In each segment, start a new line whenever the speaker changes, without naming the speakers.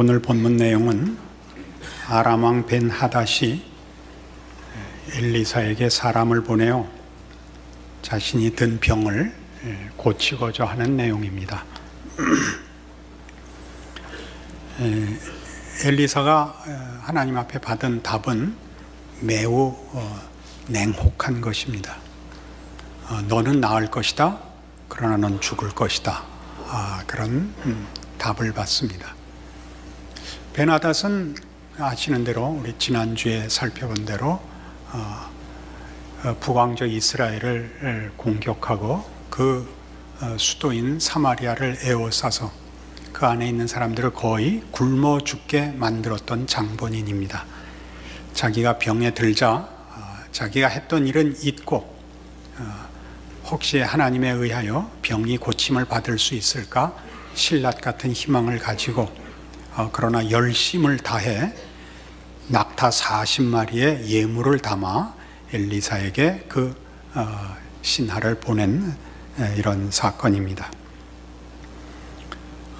오늘 본문 내용은 아람 왕 벤 하닷이 엘리사에게 사람을 보내어 자신이 든 병을 고치고자 하는 내용입니다. 엘리사가 하나님 앞에 받은 답은 매우 어, 냉혹한 것입니다. 어, 너는 나을 것이다. 그러나 넌 죽을 것이다. 아, 그런 음, 답을 받습니다. 베나닷은 아시는 대로 우리 지난주에 살펴본 대로 어, 어, 북왕조 이스라엘을 공격하고 그 어, 수도인 사마리아를 에워싸서 그 안에 있는 사람들을 거의 굶어 죽게 만들었던 장본인입니다. 자기가 병에 들자 어, 자기가 했던 일은 잊고 어, 혹시 하나님에 의하여 병이 고침을 받을 수 있을까 신라 같은 희망을 가지고 어, 그러나 열심을 다해 낙타 40마리의 예물을 담아 엘리사에게 그 어, 신하를 보낸 에, 이런 사건입니다.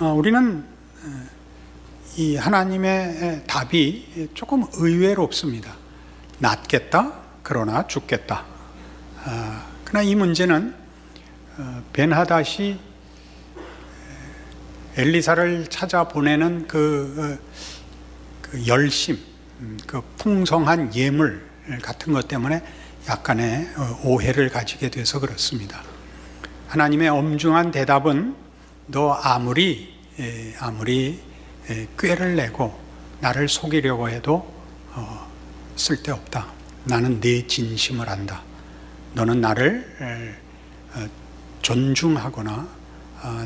어, 우리는 에, 이 하나님의 답이 조금 의외롭습니다. 낫겠다, 그러나 죽겠다. 아, 그러나 이 문제는 어, 벤하닷이 엘리사를 찾아 보내는 그, 어, 그 열심, 음, 그 풍성한 예물 같은 것 때문에 약간의 어, 오해를 가지게 돼서 그렇습니다. 하나님의 엄중한 대답은 너 아무리 에, 아무리 에, 꾀를 내고 나를 속이려고 해도 어, 쓸데없다. 나는 네 진심을 안다. 너는 나를 존중하거나 어,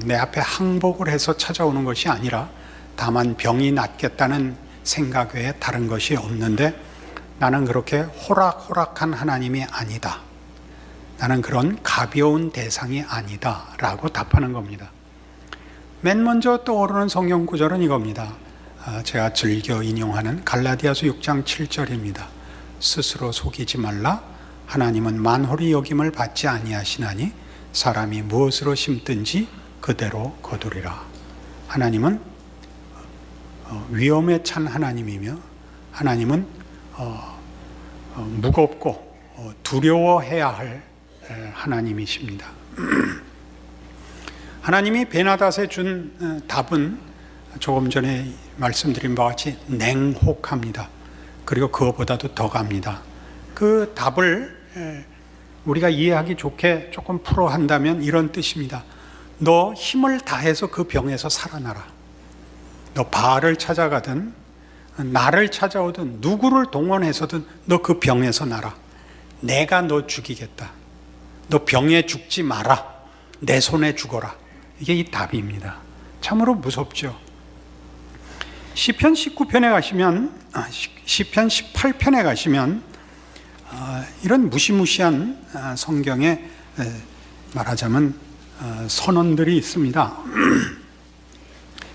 내 앞에 항복을 해서 찾아오는 것이 아니라 다만 병이 낫겠다는 생각 외에 다른 것이 없는데 나는 그렇게 호락호락한 하나님이 아니다. 나는 그런 가벼운 대상이 아니다. 라고 답하는 겁니다. 맨 먼저 떠오르는 성경 구절은 이겁니다. 아, 제가 즐겨 인용하는 갈라디아서 6장 7절입니다. 스스로 속이지 말라. 하나님은 만홀히 여김을 받지 아니하시나니 사람이 무엇으로 심든지 그대로 거두리라. 하나님은 어, 위험에 찬 하나님이며 하나님은 어, 어, 무겁고 두려워해야 할 하나님이십니다. 하나님이 베나닷에 준 답은 조금 전에 말씀드린 바와 같이 냉혹합니다. 그리고 그것보다도 더 갑니다. 그 답을 우리가 이해하기 좋게 조금 풀어 한다면 이런 뜻입니다. 너 힘을 다해서 그 병에서 살아나라. 너 바알을 찾아가든 나를 찾아오든 누구를 동원해서든 너 그 병에서 나라. 내가 너 죽이겠다. 너 병에 죽지 마라. 내 손에 죽어라. 이게 이 답입니다. 참으로 무섭죠. 시편 19편에 가시면 아, 시편 18편에 가시면 아, 이런 무시무시한 아, 성경에 말하자면 선언들이 있습니다.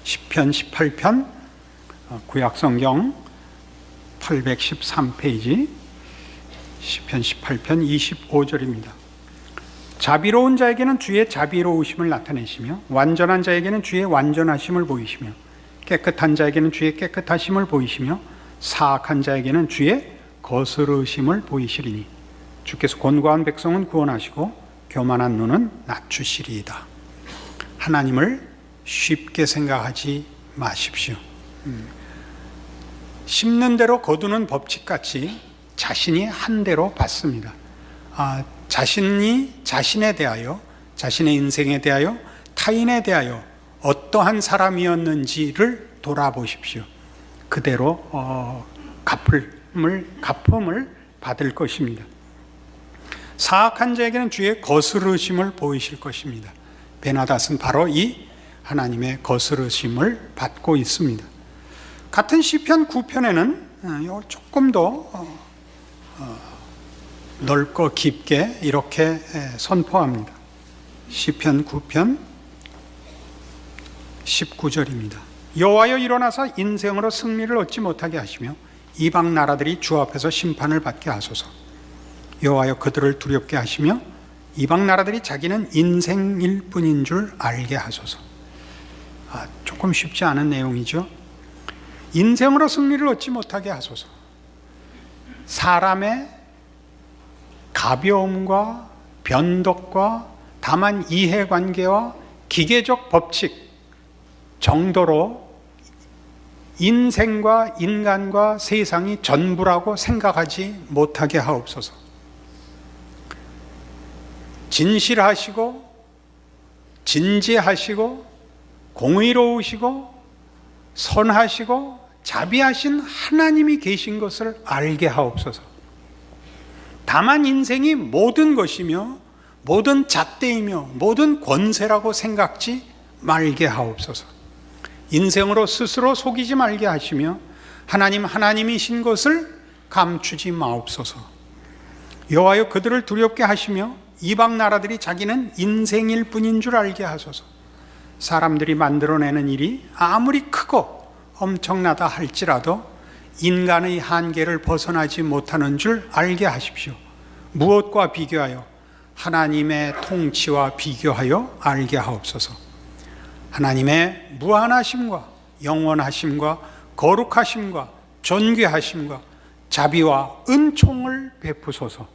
10편 18편 구약 성경 813페이지 10편 18편 25절입니다. 자비로운 자에게는 주의 자비로우심을 나타내시며 완전한 자에게는 주의 완전하심을 보이시며 깨끗한 자에게는 주의 깨끗하심을 보이시며 사악한 자에게는 주의 거스르심을 보이시리니 주께서 곤고한 백성은 구원하시고 교만한 눈은 낮추시리이다. 하나님을 쉽게 생각하지 마십시오. 음. 심는 대로 거두는 법칙같이 자신이 한 대로 받습니다. 아, 자신이 자신에 대하여, 자신의 인생에 대하여, 타인에 대하여 어떠한 사람이었는지를 돌아보십시오. 그대로 어, 갚음을, 갚음을 받을 것입니다. 사악한 자에게는 주의 거스르심을 보이실 것입니다. 베나닷은 바로 이 하나님의 거스르심을 받고 있습니다. 같은 시편 9편에는 어, 조금 더 어, 어, 넓고 깊게 이렇게 선포합니다. 시편 9편 19절입니다. 여호와여 일어나서 인생으로 승리를 얻지 못하게 하시며 이방 나라들이 주 앞에서 심판을 받게 하소서. 여호와여 그들을 두렵게 하시며 이방 나라들이 자기는 인생일 뿐인 줄 알게 하소서. 아, 조금 쉽지 않은 내용이죠. 인생으로 승리를 얻지 못하게 하소서. 사람의 가벼움과 변덕과 다만 이해관계와 기계적 법칙 정도로 인생과 인간과 세상이 전부라고 생각하지 못하게 하옵소서. 진실하시고 진지하시고 공의로우시고 선하시고 자비하신 하나님이 계신 것을 알게 하옵소서. 다만 인생이 모든 것이며 모든 잣대이며 모든 권세라고 생각지 말게 하옵소서. 인생으로 스스로 속이지 말게 하시며 하나님 하나님이신 것을 감추지 마옵소서. 여호와여 그들을 두렵게 하시며 이방 나라들이 자기는 인생일 뿐인 줄 알게 하소서. 사람들이 만들어내는 일이 아무리 크고 엄청나다 할지라도 인간의 한계를 벗어나지 못하는 줄 알게 하십시오. 무엇과 비교하여 하나님의 통치와 비교하여 알게 하옵소서. 하나님의 무한하심과 영원하심과 거룩하심과 존귀하심과 자비와 은총을 베푸소서.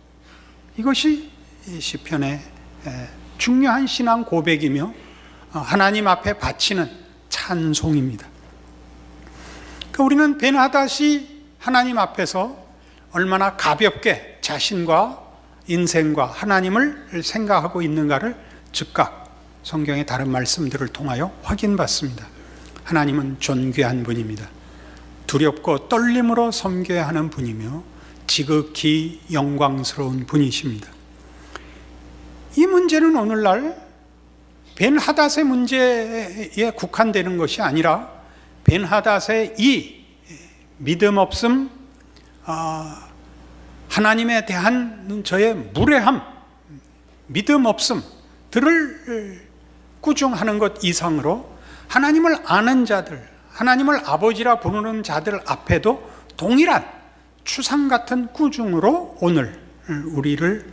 이것이 이 시편의 중요한 신앙 고백이며 하나님 앞에 바치는 찬송입니다. 그러니까 우리는 베나다시 하나님 앞에서 얼마나 가볍게 자신과 인생과 하나님을 생각하고 있는가를 즉각 성경의 다른 말씀들을 통하여 확인받습니다. 하나님은 존귀한 분입니다. 두렵고 떨림으로 섬겨야 하는 분이며 지극히 영광스러운 분이십니다. 이 문제는 오늘날 벤 하닷의 문제에 국한되는 것이 아니라 벤 하닷의 이 믿음 없음, 아, 하나님에 대한 저의 무례함, 믿음 없음들을 꾸중하는 것 이상으로 하나님을 아는 자들, 하나님을 아버지라 부르는 자들 앞에도 동일한 추상 같은 꾸중으로 오늘 우리를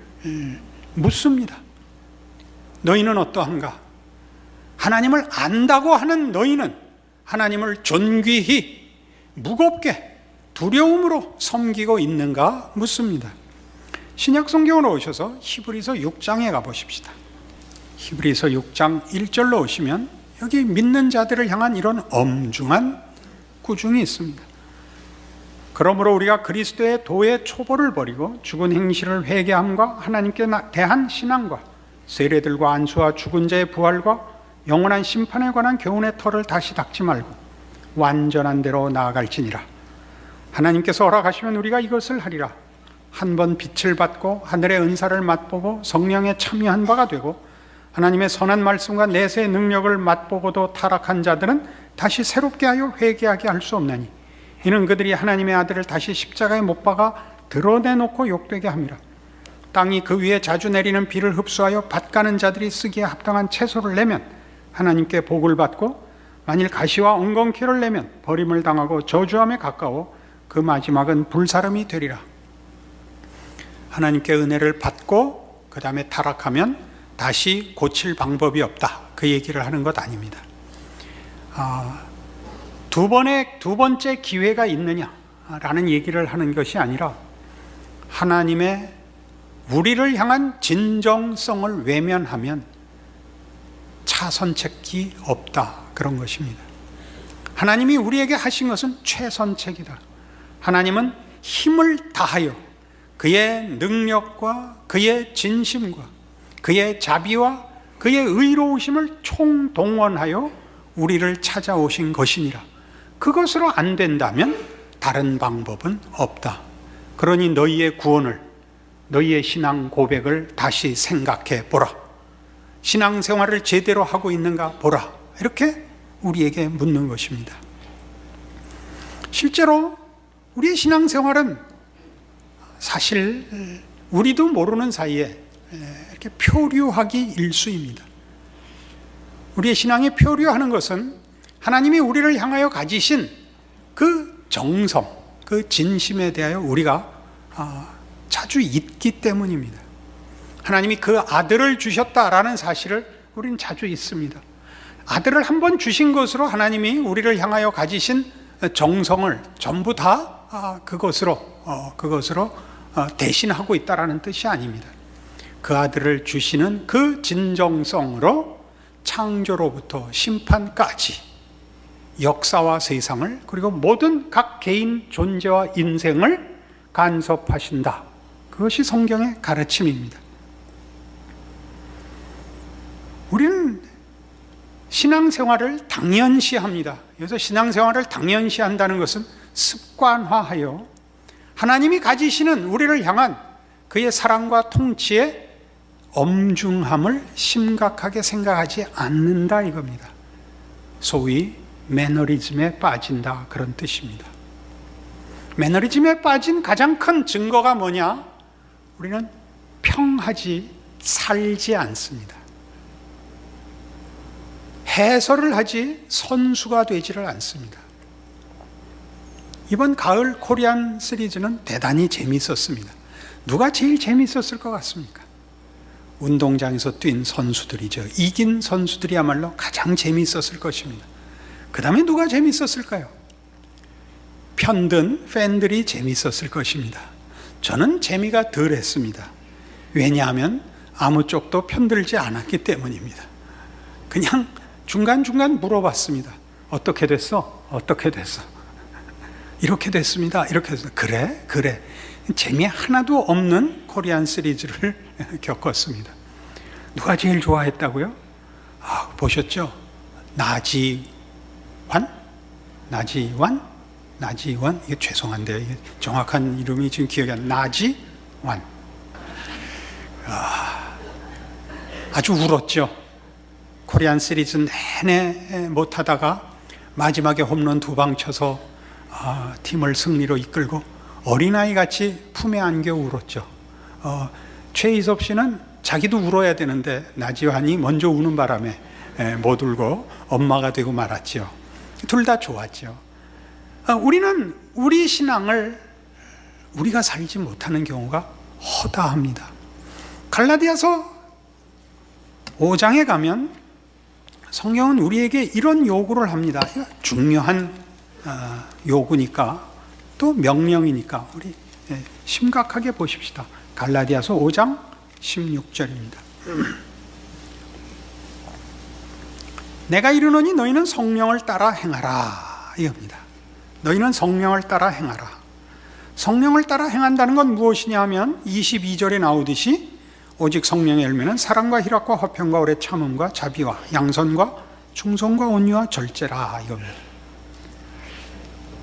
묻습니다. 너희는 어떠한가? 하나님을 안다고 하는 너희는 하나님을 존귀히 무겁게 두려움으로 섬기고 있는가 묻습니다. 신약 성경으로 오셔서 히브리서 6장에 가 보십시다. 히브리서 6장 1절로 오시면 여기 믿는 자들을 향한 이런 엄중한 꾸중이 있습니다. 그러므로 우리가 그리스도의 도의 초보를 버리고 죽은 행실을 회개함과 하나님께 대한 신앙과 세례들과 안수와 죽은 자의 부활과 영원한 심판에 관한 교훈의 털을 다시 닦지 말고 완전한 대로 나아갈지니라. 하나님께서 허락하시면 우리가 이것을 하리라. 한 번 빛을 받고 하늘의 은사를 맛보고 성령에 참여한 바가 되고 하나님의 선한 말씀과 내세의 능력을 맛보고도 타락한 자들은 다시 새롭게 하여 회개하게 할 수 없나니 이는 그들이 하나님의 아들을 다시 십자가에 못 박아 드러내놓고 욕되게 함이라. 땅이 그 위에 자주 내리는 비를 흡수하여 밭 가는 자들이 쓰기에 합당한 채소를 내면 하나님께 복을 받고 만일 가시와 엉겅퀴를 내면 버림을 당하고 저주함에 가까워 그 마지막은 불사름이 되리라. 하나님께 은혜를 받고 그 다음에 타락하면 다시 고칠 방법이 없다. 그 얘기를 하는 것 아닙니다. 아, 두 번의 두 번째 기회가 있느냐라는 얘기를 하는 것이 아니라 하나님의 우리를 향한 진정성을 외면하면 차선책이 없다 그런 것입니다. 하나님이 우리에게 하신 것은 최선책이다. 하나님은 힘을 다하여 그의 능력과 그의 진심과 그의 자비와 그의 의로우심을 총동원하여 우리를 찾아오신 것이니라. 그것으로 안 된다면 다른 방법은 없다. 그러니 너희의 구원을, 너희의 신앙 고백을 다시 생각해 보라. 신앙 생활을 제대로 하고 있는가 보라. 이렇게 우리에게 묻는 것입니다. 실제로 우리의 신앙 생활은 사실 우리도 모르는 사이에 이렇게 표류하기 일수입니다. 우리의 신앙이 표류하는 것은 하나님이 우리를 향하여 가지신 그 정성, 그 진심에 대하여 우리가 아, 자주 잊기 때문입니다. 하나님이 그 아들을 주셨다라는 사실을 우리는 자주 잊습니다. 아들을 한 번 주신 것으로 하나님이 우리를 향하여 가지신 정성을 전부 다 아, 그것으로 어, 그것으로 어, 대신하고 있다라는 뜻이 아닙니다. 그 아들을 주시는 그 진정성으로 창조로부터 심판까지 역사와 세상을 그리고 모든 각 개인 존재와 인생을 간섭하신다. 그것이 성경의 가르침입니다. 우리는 신앙생활을 당연시합니다. 그래서 신앙생활을 당연시한다는 것은 습관화하여 하나님이 가지시는 우리를 향한 그의 사랑과 통치의 엄중함을 심각하게 생각하지 않는다 이겁니다. 소위 매너리즘에 빠진다 그런 뜻입니다. 매너리즘에 빠진 가장 큰 증거가 뭐냐? 우리는 평하지 살지 않습니다. 해설을 하지 선수가 되지를 않습니다. 이번 가을 코리안 시리즈는 대단히 재미있었습니다. 누가 제일 재미있었을 것 같습니까? 운동장에서 뛴 선수들이죠. 이긴 선수들이야말로 가장 재미있었을 것입니다. 그 다음에 누가 재미있었을까요? 편든 팬들이 재미있었을 것입니다. 저는 재미가 덜 했습니다. 왜냐하면 아무 쪽도 편들지 않았기 때문입니다. 그냥 중간중간 물어봤습니다. 어떻게 됐어? 어떻게 됐어? 이렇게 됐습니다. 이렇게 됐어. 그래? 그래. 재미 하나도 없는 코리안 시리즈를 겪었습니다. 누가 제일 좋아했다고요? 아, 보셨죠? 나지완? 나지완? 나지완? 이게 죄송한데 정확한 이름이 지금 기억이 안 나. 나지완. 아, 아주 울었죠. 코리안 시리즈 내내 못하다가 마지막에 홈런 두 방 쳐서 아, 팀을 승리로 이끌고 어린아이 같이 품에 안겨 울었죠. 어, 최희섭 씨는 자기도 울어야 되는데 나지환이 먼저 우는 바람에 에, 못 울고 엄마가 되고 말았죠. 둘다 좋았죠. 어, 우리는 우리 신앙을 우리가 살지 못하는 경우가 허다합니다. 갈라디아서 5장에 가면 성경은 우리에게 이런 요구를 합니다. 중요한 어, 요구니까 또 명령이니까 우리 예, 심각하게 보십시다. 갈라디아서 5장 16절입니다. 내가 이르노니 너희는 성령을 따라 행하라 이겁니다. 너희는 성령을 따라 행하라. 성령을 따라 행한다는 건 무엇이냐 하면 22절에 나오듯이 오직 성령의 열매는 사랑과 희락과 화평과 오래 참음과 자비와 양선과 충성과 온유와 절제라 이겁니다.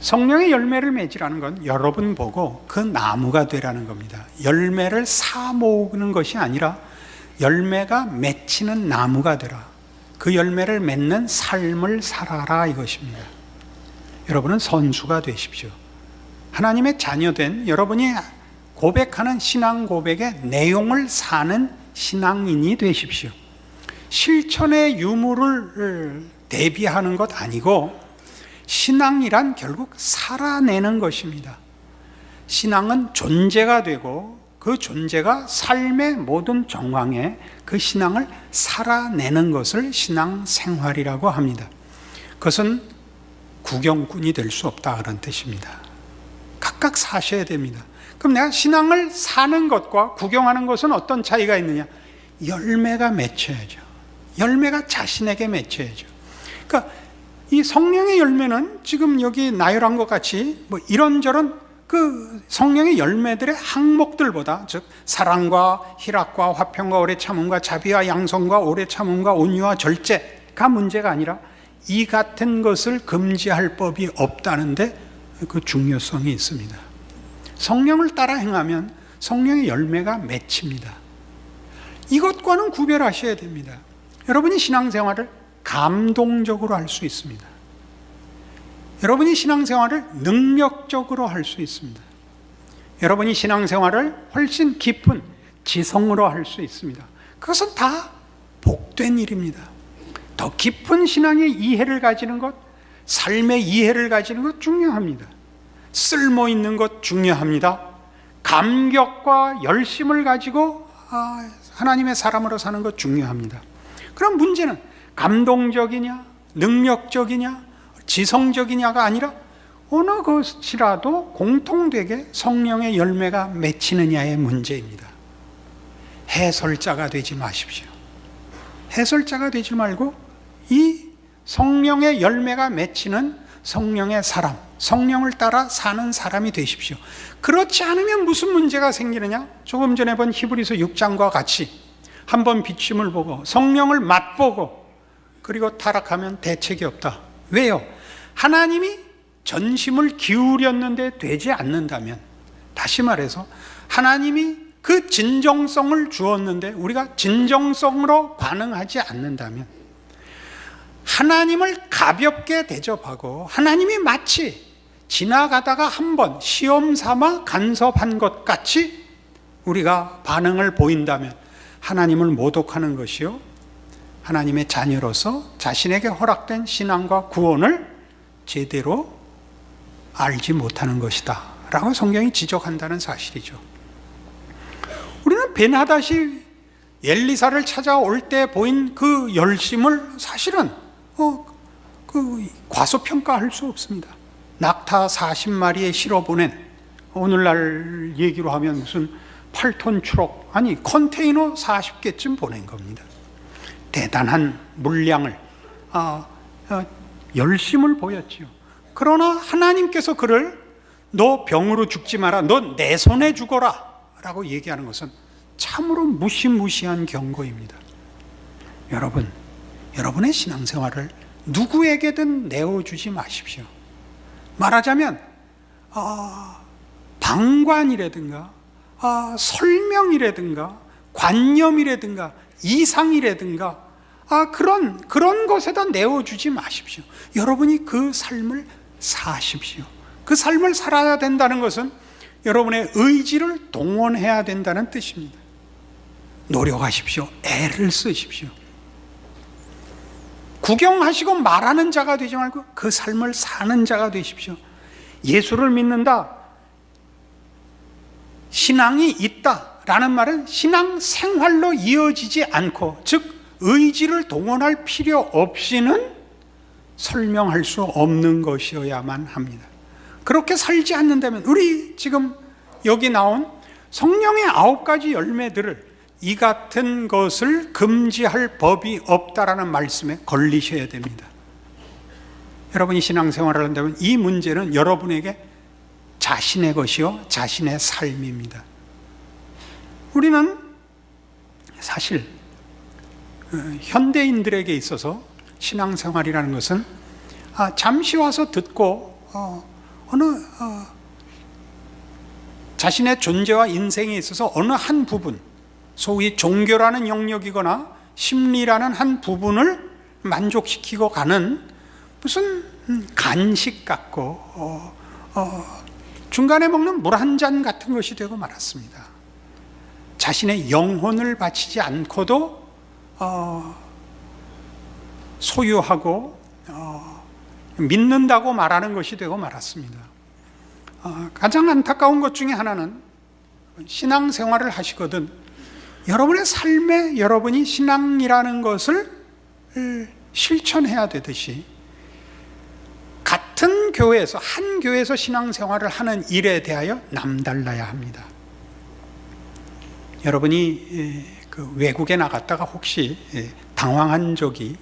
성령의 열매를 맺으라는 건 여러분 보고 그 나무가 되라는 겁니다. 열매를 사 모으는 것이 아니라 열매가 맺히는 나무가 되라. 그 열매를 맺는 삶을 살아라 이것입니다. 여러분은 선수가 되십시오. 하나님의 자녀된 여러분이 고백하는 신앙 고백의 내용을 사는 신앙인이 되십시오. 실천의 유무를 대비하는 것 아니고 신앙이란 결국 살아내는 것입니다. 신앙은 존재가 되고 그 존재가 삶의 모든 정황에 그 신앙을 살아내는 것을 신앙 생활이라고 합니다. 그것은 구경꾼이 될 수 없다 그런 뜻입니다. 각각 사셔야 됩니다. 그럼 내가 신앙을 사는 것과 구경하는 것은 어떤 차이가 있느냐? 열매가 맺혀야죠. 열매가 자신에게 맺혀야죠. 그러니까 이 성령의 열매는 지금 여기 나열한 것 같이 뭐 이런저런 그 성령의 열매들의 항목들보다 즉 사랑과 희락과 화평과 오래 참음과 자비와 양성과 오래 참음과 온유와 절제가 문제가 아니라 이 같은 것을 금지할 법이 없다는데 그 중요성이 있습니다. 성령을 따라 행하면 성령의 열매가 맺힙니다. 이것과는 구별하셔야 됩니다. 여러분이 신앙생활을 감동적으로 할 수 있습니다. 여러분이 신앙생활을 능력적으로 할 수 있습니다. 여러분이 신앙생활을 훨씬 깊은 지성으로 할 수 있습니다. 그것은 다 복된 일입니다. 더 깊은 신앙의 이해를 가지는 것, 삶의 이해를 가지는 것 중요합니다. 쓸모 있는 것 중요합니다. 감격과 열심을 가지고 아, 하나님의 사람으로 사는 것 중요합니다. 그럼 문제는 감동적이냐, 능력적이냐, 지성적이냐가 아니라 어느 것이라도 공통되게 성령의 열매가 맺히느냐의 문제입니다. 해설자가 되지 마십시오. 해설자가 되지 말고 이 성령의 열매가 맺히는 성령의 사람, 성령을 따라 사는 사람이 되십시오. 그렇지 않으면 무슨 문제가 생기느냐? 조금 전에 본 히브리서 6장과 같이 한번 비침을 보고 성령을 맛보고 그리고 타락하면 대책이 없다. 왜요? 하나님이 전심을 기울였는데 되지 않는다면 다시 말해서 하나님이 그 진정성을 주었는데 우리가 진정성으로 반응하지 않는다면 하나님을 가볍게 대접하고 하나님이 마치 지나가다가 한번 시험 삼아 간섭한 것 같이 우리가 반응을 보인다면 하나님을 모독하는 것이요. 하나님의 자녀로서 자신에게 허락된 신앙과 구원을 제대로 알지 못하는 것이다. 라고 성경이 지적한다는 사실이죠. 우리는 베나다시 엘리사를 찾아올 때 보인 그 열심을 사실은 어, 그 과소평가할 수 없습니다. 낙타 40마리에 실어 보낸 오늘날 얘기로 하면 무슨 8톤 트럭 아니 컨테이너 40개쯤 보낸 겁니다. 대단한 물량을 아, 아, 열심을 보였지요. 그러나 하나님께서 그를 너 병으로 죽지 마라. 너 내 손에 죽어라. 라고 얘기하는 것은 참으로 무시무시한 경고입니다. 여러분, 여러분의 신앙생활을 누구에게든 내어주지 마십시오. 말하자면, 아, 방관이라든가, 아, 설명이라든가, 관념이라든가, 이상이라든가, 아, 그런, 그런 것에다 내어주지 마십시오. 여러분이 그 삶을 사십시오. 그 삶을 살아야 된다는 것은 여러분의 의지를 동원해야 된다는 뜻입니다. 노력하십시오. 애를 쓰십시오. 구경하시고 말하는 자가 되지 말고 그 삶을 사는 자가 되십시오. 예수를 믿는다. 신앙이 있다 라는 말은 신앙 생활로 이어지지 않고 즉 의지를 동원할 필요 없이는 설명할 수 없는 것이어야만 합니다. 그렇게 살지 않는다면 우리 지금 여기 나온 성령의 아홉 가지 열매들을 이 같은 것을 금지할 법이 없다라는 말씀에 걸리셔야 됩니다. 여러분이 신앙생활을 한다면 이 문제는 여러분에게 자신의 것이요 자신의 삶입니다. 우리는 사실 어, 현대인들에게 있어서 신앙생활이라는 것은 아, 잠시 와서 듣고 어, 어느 어, 자신의 존재와 인생에 있어서 어느 한 부분, 소위 종교라는 영역이거나 심리라는 한 부분을 만족시키고 가는 무슨 음, 간식 같고 어, 어, 중간에 먹는 물 한 잔 같은 것이 되고 말았습니다. 자신의 영혼을 바치지 않고도 어, 소유하고 어, 믿는다고 말하는 것이 되고 말았습니다. 어, 가장 안타까운 것 중에 하나는 신앙 생활을 하시거든 여러분의 삶에 여러분이 신앙이라는 것을 실천해야 되듯이 같은 교회에서 한 교회에서 신앙 생활을 하는 일에 대하여 남달라야 합니다. 여러분이 그 외국에 나갔다가 혹시 당황한 적이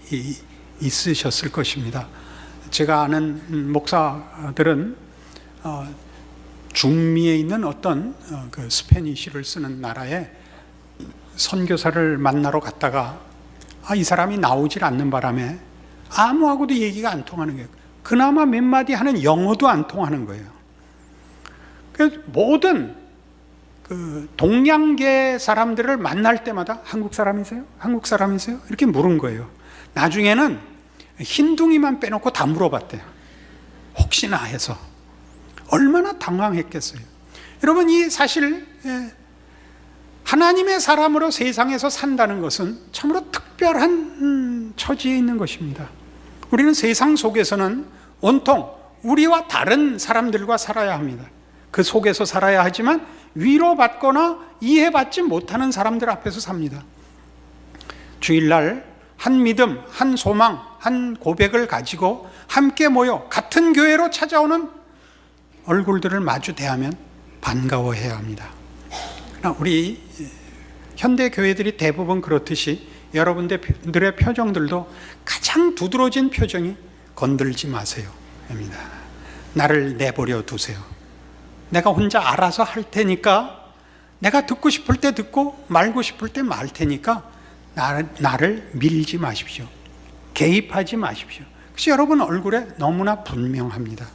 있으셨을 것입니다. 제가 아는 목사들은 어, 중미에 있는 어떤 어, 그 스페니쉬를 쓰는 나라에 선교사를 만나러 갔다가 아, 이 사람이 나오질 않는 바람에 아무하고도 얘기가 안 통하는 거예요. 그나마 몇 마디 하는 영어도 안 통하는 거예요. 그래서 모든 그 동양계 사람들을 만날 때마다 한국 사람이세요? 한국 사람이세요? 이렇게 물은 거예요. 나중에는 흰둥이만 빼놓고 다 물어봤대요. 혹시나 해서. 얼마나 당황했겠어요. 여러분, 이 사실, 예, 하나님의 사람으로 세상에서 산다는 것은 참으로 특별한 음, 처지에 있는 것입니다. 우리는 세상 속에서는 온통 우리와 다른 사람들과 살아야 합니다. 그 속에서 살아야 하지만 위로받거나 이해받지 못하는 사람들 앞에서 삽니다. 주일날 한 믿음, 한 소망, 한 고백을 가지고 함께 모여 같은 교회로 찾아오는 얼굴들을 마주 대하면 반가워해야 합니다. 그러나 우리 현대 교회들이 대부분 그렇듯이 여러분들의 표정들도 가장 두드러진 표정이 건들지 마세요. 입니다. 나를 내버려 두세요. 내가 혼자 알아서 할 테니까 내가 듣고 싶을 때 듣고 말고 싶을 때 말 테니까 나를, 나를 밀지 마십시오. 개입하지 마십시오. 그래서 여러분 얼굴에 너무나 분명합니다.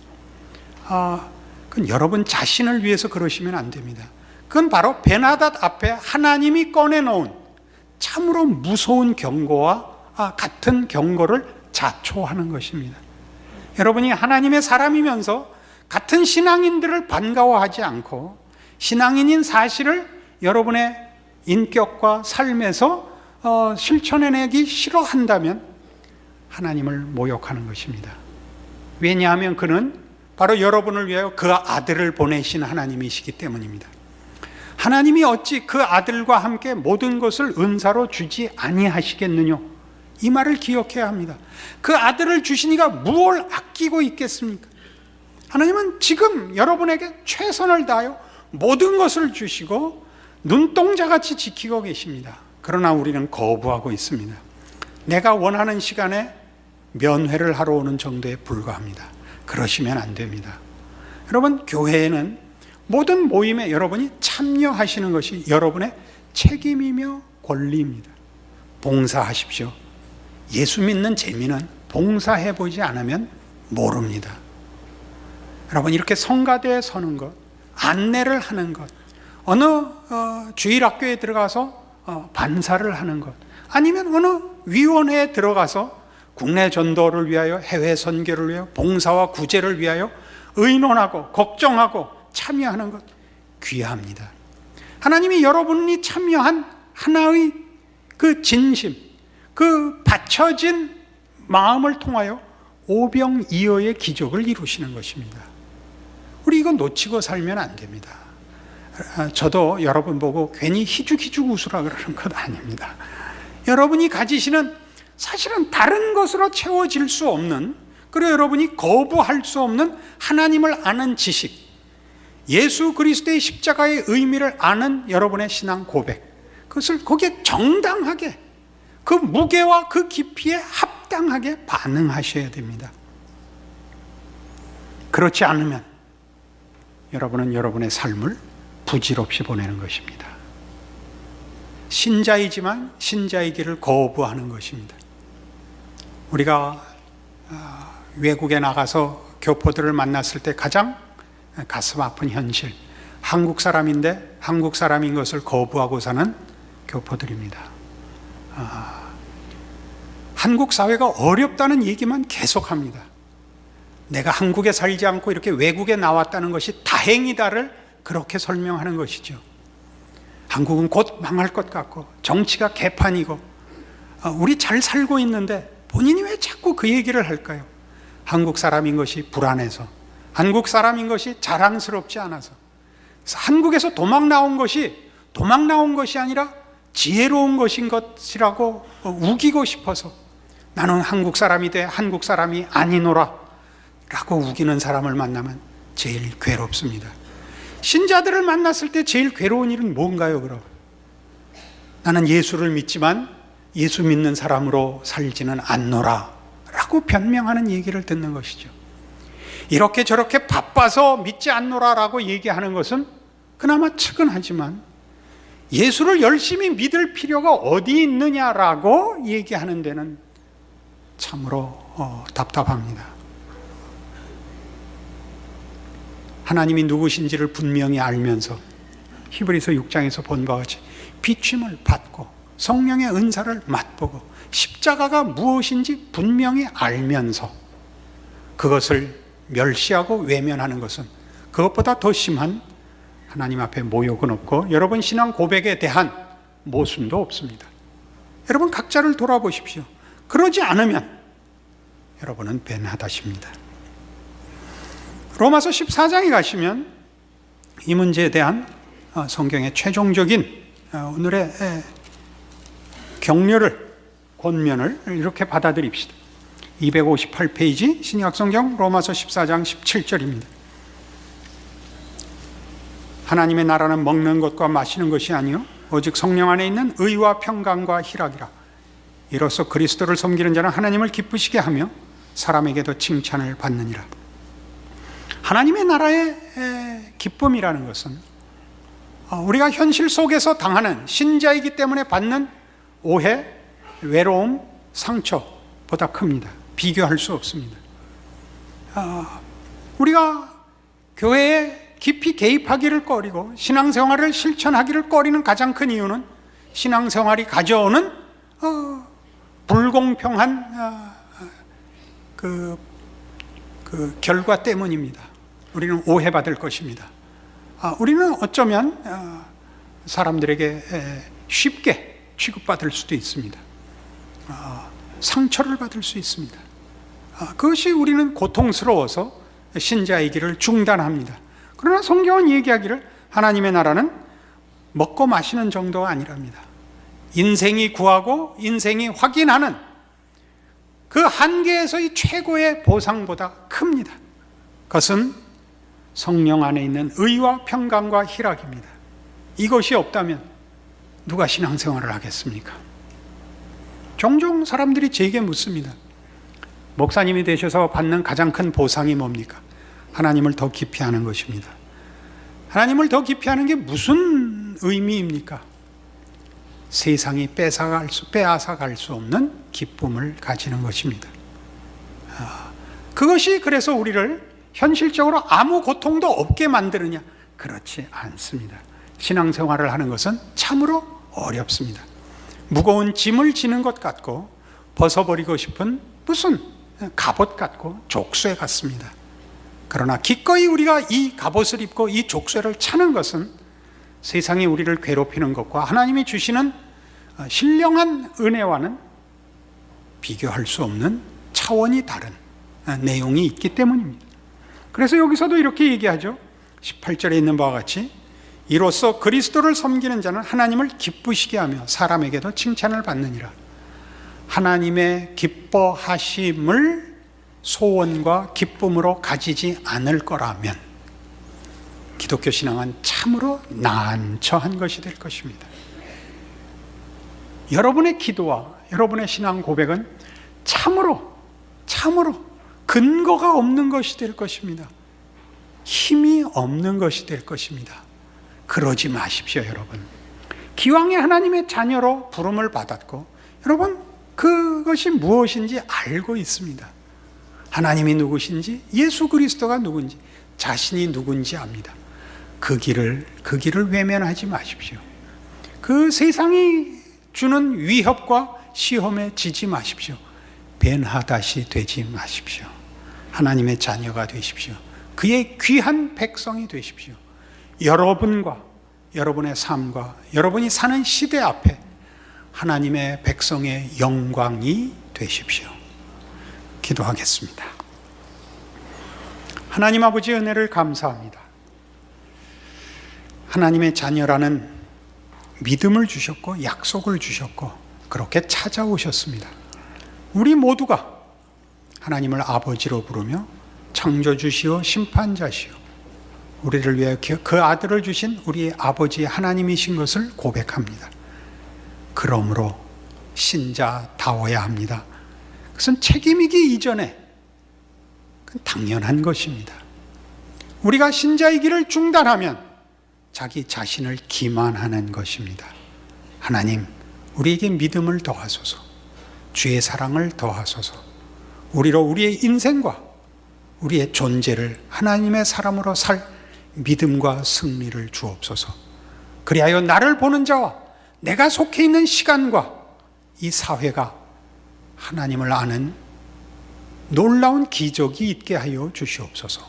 아, 그건 여러분 자신을 위해서 그러시면 안 됩니다. 그건 바로 베나닷 앞에 하나님이 꺼내놓은 참으로 무서운 경고와 아, 같은 경고를 자초하는 것입니다. 여러분이 하나님의 사람이면서 같은 신앙인들을 반가워하지 않고 신앙인인 사실을 여러분의 인격과 삶에서 어, 실천해내기 싫어한다면 하나님을 모욕하는 것입니다. 왜냐하면 그는 바로 여러분을 위하여 그 아들을 보내신 하나님이시기 때문입니다. 하나님이 어찌 그 아들과 함께 모든 것을 은사로 주지 아니하시겠느냐? 이 말을 기억해야 합니다. 그 아들을 주시니가 무엇을 아끼고 있겠습니까? 하나님은 지금 여러분에게 최선을 다하여 모든 것을 주시고 눈동자같이 지키고 계십니다. 그러나 우리는 거부하고 있습니다. 내가 원하는 시간에 면회를 하러 오는 정도에 불과합니다. 그러시면 안 됩니다. 여러분, 교회에는 모든 모임에 여러분이 참여하시는 것이 여러분의 책임이며 권리입니다. 봉사하십시오. 예수 믿는 재미는 봉사해 보지 않으면 모릅니다. 여러분 이렇게 성가대에 서는 것, 안내를 하는 것, 어느 어, 주일학교에 들어가서 어, 반사를 하는 것, 아니면 어느 위원회에 들어가서 국내 전도를 위하여 해외 선교를 위하여 봉사와 구제를 위하여 의논하고 걱정하고 참여하는 것 귀합니다. 하나님이 여러분이 참여한 하나의 그 진심, 그 바쳐진 마음을 통하여 오병이어의 기적을 이루시는 것입니다. 우리 이거 놓치고 살면 안 됩니다. 아, 저도 여러분 보고 괜히 희죽희죽 웃으라 그러는 것 아닙니다. 여러분이 가지시는 사실은 다른 것으로 채워질 수 없는 그리고 여러분이 거부할 수 없는 하나님을 아는 지식, 예수 그리스도의 십자가의 의미를 아는 여러분의 신앙 고백, 그것을 거기에 정당하게 그 무게와 그 깊이에 합당하게 반응하셔야 됩니다. 그렇지 않으면 여러분은 여러분의 삶을 부질없이 보내는 것입니다. 신자이지만 길을 거부하는 것입니다. 우리가 아, 외국에 나가서 교포들을 만났을 때 가장 가슴 아픈 현실, 한국 사람인데 한국 사람인 것을 거부하고 사는 교포들입니다. 아, 한국 사회가 어렵다는 얘기만 계속합니다. 내가 한국에 살지 않고 이렇게 외국에 나왔다는 것이 다행이다를 그렇게 설명하는 것이죠. 한국은 곧 망할 것 같고 정치가 개판이고 어, 우리 잘 살고 있는데 본인이 왜 자꾸 그 얘기를 할까요? 한국 사람인 것이 불안해서 한국 사람인 것이 자랑스럽지 않아서 한국에서 도망 나온 것이 도망 나온 것이 아니라 지혜로운 것인 것이라고 우기고 싶어서 나는 한국 사람이 돼 한국 사람이 아니노라 라고 우기는 사람을 만나면 제일 괴롭습니다. 신자들을 만났을 때 제일 괴로운 일은 뭔가요, 그럼? 나는 예수를 믿지만 예수 믿는 사람으로 살지는 않노라 라고 변명하는 얘기를 듣는 것이죠. 이렇게 저렇게 바빠서 믿지 않노라라고 얘기하는 것은 그나마 측은하지만 예수를 열심히 믿을 필요가 어디 있느냐라고 얘기하는 데는 참으로 어, 답답합니다. 하나님이 누구신지를 분명히 알면서 히브리서 6장에서 본 바와 같이 비침을 받고 성령의 은사를 맛보고 십자가가 무엇인지 분명히 알면서 그것을 멸시하고 외면하는 것은 그것보다 더 심한 하나님 앞에 모욕은 없고 여러분 신앙 고백에 대한 모순도 없습니다. 여러분 각자를 돌아보십시오. 그러지 않으면 여러분은 벤하다십니다. 로마서 14장에 가시면 이 문제에 대한 어, 성경의 최종적인 어, 오늘의 격려를 권면을 이렇게 받아들입시다. 258페이지 신약성경 로마서 14장 17절입니다. 하나님의 나라는 먹는 것과 마시는 것이 아니요 오직 성령 안에 있는 의와 평강과 희락이라. 이로써 그리스도를 섬기는 자는 하나님을 기쁘시게 하며 사람에게도 칭찬을 받느니라. 하나님의 나라의 에, 기쁨이라는 것은 어, 우리가 현실 속에서 당하는 신자이기 때문에 받는 오해, 외로움, 상처보다 큽니다. 비교할 수 없습니다. 아, 우리가 교회에 깊이 개입하기를 꺼리고 신앙생활을 실천하기를 꺼리는 가장 큰 이유는 신앙생활이 가져오는 어, 불공평한 어, 그, 그 결과 때문입니다. 우리는 오해받을 것입니다. 아, 우리는 어쩌면 어, 사람들에게 에, 쉽게 취급받을 수도 있습니다. 아, 상처를 받을 수 있습니다. 아, 그것이 우리는 고통스러워서 신자의 길을 중단합니다. 그러나 성경은 얘기하기를 하나님의 나라는 먹고 마시는 정도가 아니랍니다. 인생이 구하고 인생이 확인하는 그 한계에서의 최고의 보상보다 큽니다. 그것은 성령 안에 있는 의와 평강과 희락입니다. 이것이 없다면 누가 신앙생활을 하겠습니까? 종종 사람들이 제게 묻습니다. 목사님이 되셔서 받는 가장 큰 보상이 뭡니까? 하나님을 더 깊이 하는 것입니다. 하나님을 더 깊이 하는 게 무슨 의미입니까? 세상이 뺏어갈 수, 빼앗아갈 수 없는 기쁨을 가지는 것입니다. 아, 그것이 그래서 우리를 현실적으로 아무 고통도 없게 만드느냐? 그렇지 않습니다. 신앙생활을 하는 것은 참으로 어렵습니다. 무거운 짐을 지는 것 같고 벗어버리고 싶은 무슨 갑옷 같고 족쇄 같습니다. 그러나 기꺼이 우리가 이 갑옷을 입고 이 족쇄를 차는 것은 세상이 우리를 괴롭히는 것과 하나님이 주시는 어, 신령한 은혜와는 비교할 수 없는 차원이 다른 어, 내용이 있기 때문입니다. 그래서 여기서도 이렇게 얘기하죠. 18절에 있는 바와 같이 이로써 그리스도를 섬기는 자는 하나님을 기쁘시게 하며 사람에게도 칭찬을 받느니라. 하나님의 기뻐하심을 소원과 기쁨으로 가지지 않을 거라면 기독교 신앙은 참으로 난처한 것이 될 것입니다. 여러분의 기도와 여러분의 신앙 고백은 참으로 참으로 근거가 없는 것이 될 것입니다. 힘이 없는 것이 될 것입니다. 그러지 마십시오, 여러분. 기왕에 하나님의 자녀로 부름을 받았고, 여러분, 그것이 무엇인지 알고 있습니다. 하나님이 누구신지, 예수 그리스도가 누군지, 자신이 누군지 압니다. 그 길을, 그 길을 외면하지 마십시오. 그 세상이 주는 위협과 시험에 지지 마십시오. 벤하다시 되지 마십시오. 하나님의 자녀가 되십시오. 그의 귀한 백성이 되십시오. 여러분과 여러분의 삶과 여러분이 사는 시대 앞에 하나님의 백성의 영광이 되십시오. 기도하겠습니다. 하나님 아버지 은혜를 감사합니다. 하나님의 자녀라는 믿음을 주셨고 약속을 주셨고 그렇게 찾아오셨습니다. 우리 모두가 하나님을 아버지로 부르며 창조주시오 심판자시오 우리를 위해 그 아들을 주신 우리 아버지 하나님이신 것을 고백합니다. 그러므로 신자다워야 합니다. 그것은 책임이기 이전에 당연한 것입니다. 우리가 신자이기를 중단하면 자기 자신을 기만하는 것입니다. 하나님, 우리에게 믿음을 더하소서, 주의 사랑을 더하소서, 우리로 우리의 인생과 우리의 존재를 하나님의 사람으로 살 믿음과 승리를 주옵소서. 그리하여 나를 보는 자와 내가 속해 있는 시간과 이 사회가 하나님을 아는 놀라운 기적이 있게 하여 주시옵소서.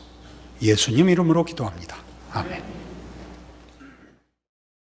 예수님 이름으로 기도합니다. 아멘.